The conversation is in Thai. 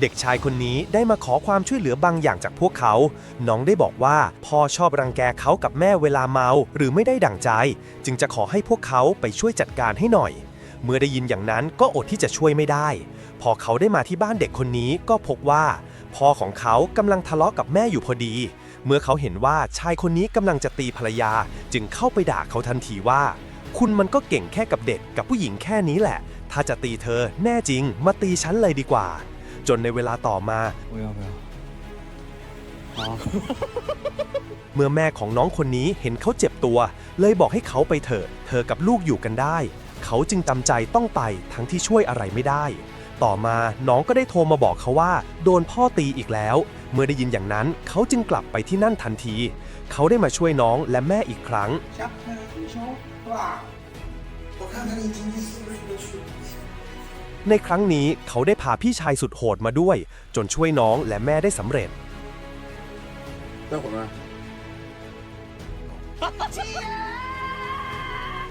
เด็กชายคนนี้ได้มาขอความช่วยเหลือบางอย่างจากพวกเขา น้องได้บอกว่าพ่อชอบรังแกเขากับแม่เวลาเมา หรือไม่ได้ดั่งใจ จึงจะขอให้พวกเขาไปช่วยจัดการให้หน่อย เมื่อได้ยินอย่างนั้นก็อดที่จะช่วยไม่ได้ พอเขาได้มาที่บ้านเด็กคนนี้ก็พบว่า พ่อของเขากำลังทะเลาะกับแม่อยู่พอดี เมื่อเขาเห็นว่าชายคนนี้กำลังจะตีภรรยา จึงเข้าไปด่าเขาทันทีว่า คุณมันก็เก่งแค่กับเด็กกับผู้หญิงแค่นี้แหละ ถ้าจะตีเธอแน่จริง มาตีฉันเลยดีกว่า จนในเวลาต่อมา 不要不要。好， เมื่อแม่ของน้องคนนี้เห็นเขาเจ็บตัว เลยบอกให้เขาไปเถอะ เธอกับลูกอยู่กันได้ เขาจึงจำใจต้องไปทั้งที่ช่วยอะไรไม่ได้ ต่อมาน้องก็ได้โทรมาบอกเขาว่า โดนพ่อตีอีกแล้ว เมื่อได้ยินอย่างนั้นเขาจึงกลับไปที่นั่นทันที เขาได้มาช่วยน้องและแม่อีกครั้ง 下课你说哇，我看看你今天是不是有去。 ในครั้งนี้เขาได้พาพี่ชายสุดโหดมาด้วย จนช่วยน้องและแม่ได้สำเร็จ ได้ผลมา